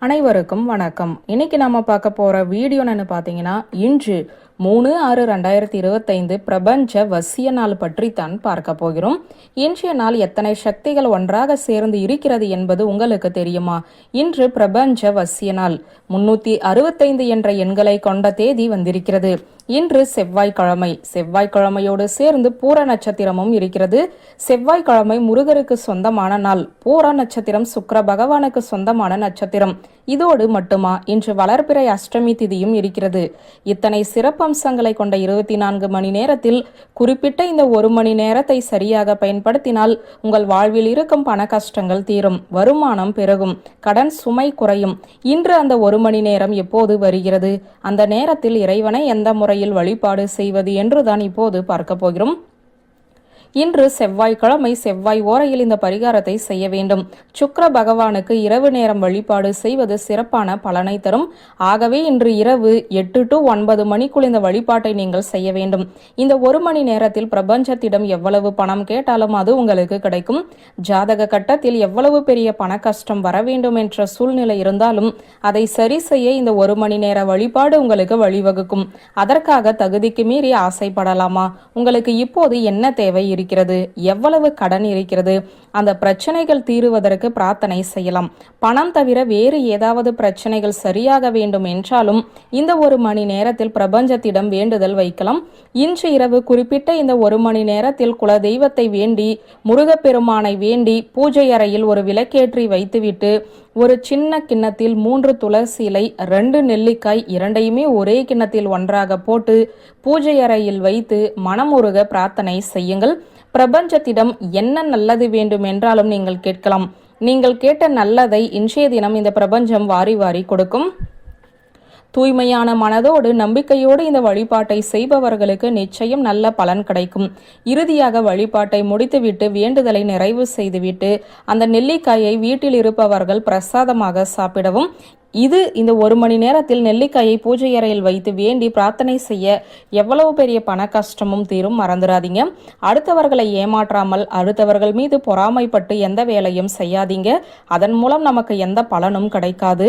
அனைவருக்கும் வணக்கம். இன்னைக்கு நம்ம பார்க்க போற வீடியோன்னு பார்த்தீங்கன்னா இன்று மூணு ஆறு ரெண்டாயிரத்தி இருபத்தைந்து பிரபஞ்ச வசிய நாள் பற்றி தான் பார்க்க போகிறோம். இன்றைய நாள் எத்தனை சக்திகள் ஒன்றாக சேர்ந்து இருக்கிறது என்பது உங்களுக்கு தெரியுமா? இன்று பிரபஞ்ச வசிய நாள். முன்னூத்தி அறுபத்தைந்து என்ற எண்களை கொண்ட தேதி வந்திருக்கிறது. இன்று செவ்வாய்க்கிழமை. செவ்வாய்க்கிழமையோடு சேர்ந்து பூர நட்சத்திரமும் இருக்கிறது. செவ்வாய்க்கிழமை முருகருக்கு சொந்தமான நாள். பூர நட்சத்திரம் சுக்கர பகவானுக்கு சொந்தமான நட்சத்திரம். இதோடு மட்டுமா? இன்று வளர்பிறை அஷ்டமி திதியும் இருக்கிறது. இத்தனை சிறப்பம்சங்களை கொண்ட இருபத்தி நான்கு மணி நேரத்தில் குறிப்பிட்ட இந்த ஒரு மணி நேரத்தை சரியாக பயன்படுத்தினால் உங்கள் வாழ்வில் இருக்கும் பண கஷ்டங்கள் தீரும் வருமானம் பெருகும் கடன் சுமை குறையும். இன்று அந்த ஒரு மணி நேரம் எப்போது வருகிறது? அந்த நேரத்தில் இறைவனை எந்த முறையில் வழிபாடு செய்வது என்றுதான் இப்போது பார்க்க போகிறோம். இன்று செவ்வாய்க்கிழமை செவ்வாய் ஓரையில் இந்த பரிகாரத்தை செய்ய வேண்டும். சுக்கர பகவானுக்கு இரவு நேரம் வழிபாடு செய்வது சிறப்பான பலனை தரும். ஆகவே இன்று இரவு எட்டு டு ஒன்பது மணிக்குள் இந்த வழிபாட்டை நீங்கள் செய்ய வேண்டும். இந்த ஒரு மணி நேரத்தில் பிரபஞ்சத்திடம் எவ்வளவு பணம் கேட்டாலும் அது உங்களுக்கு கிடைக்கும். ஜாதக கட்டத்தில் எவ்வளவு பெரிய பண கஷ்டம் வர வேண்டும் என்ற சூழ்நிலை இருந்தாலும் அதை சரி செய்ய இந்த ஒரு மணி நேர வழிபாடு உங்களுக்கு வழிவகுக்கும். அதற்காக தகுதிக்கு மீறி ஆசைப்படலாமா? உங்களுக்கு இப்போது என்ன தேவை இருக்கிறது? எவ்வளவு கடன் இருக்கிறது அந்த பிரச்சனைகள் தீருவதற்கு பிரார்த்தனை செய்யலாம். பணம் தவிர வேறு ஏதாவது பிரச்சனைகள் சரியாக வேண்டும் என்றாலும் இந்த ஒரு மணி நேரத்தில் பிரபஞ்சத்திடம் வேண்டுதல் வைக்கலாம். இன்று இரவு குறிப்பிட்ட இந்த ஒரு மணி நேரத்தில் குல தெய்வத்தை வேண்டி முருகப்பெருமானை வேண்டி பூஜை அறையில் ஒரு விளக்கேற்றி வைத்துவிட்டு ஒரு சின்ன கிண்ணத்தில் மூன்று துளசி இலை ரெண்டு நெல்லிக்காய் இரண்டையுமே ஒரே கிண்ணத்தில் ஒன்றாக போட்டு பூஜை அறையில் வைத்து மனமுருக பிரார்த்தனை செய்யுங்கள். பிரபஞ்சத்திடம் என்ன நல்லது வேண்டும் என்றாலும் நீங்கள் கேட்கலாம். நீங்கள் கேட்ட நல்லதை இன்றைய தினம் இந்த பிரபஞ்சம் வாரி வாரி கொடுக்கும். தூய்மையான மனதோடு நம்பிக்கையோடு இந்த வழிபாட்டை செய்பவர்களுக்கு நிச்சயம் நல்ல பலன் கிடைக்கும். இறுதியாக வழிபாட்டை முடித்துவிட்டு வேண்டுதலை நிறைவு செய்துவிட்டு அந்த நெல்லிக்காயை வீட்டில் இருப்பவர்கள் பிரசாதமாக சாப்பிடவும் இது இந்த ஒரு மணி நேரத்தில் நெல்லிக்காயை பூஜை அறையில் வைத்து வேண்டி பிரார்த்தனை செய்ய எவ்வளவு பெரிய பண கஷ்டமும் தீரும் மறந்துடாதீங்க. அடுத்தவர்களை ஏமாற்றாமல் அடுத்தவர்கள் மீது பொறாமைப்பட்டு எந்த வேலையும் செய்யாதீங்க. அதன் மூலம் நமக்கு எந்த பலனும் கிடைக்காது.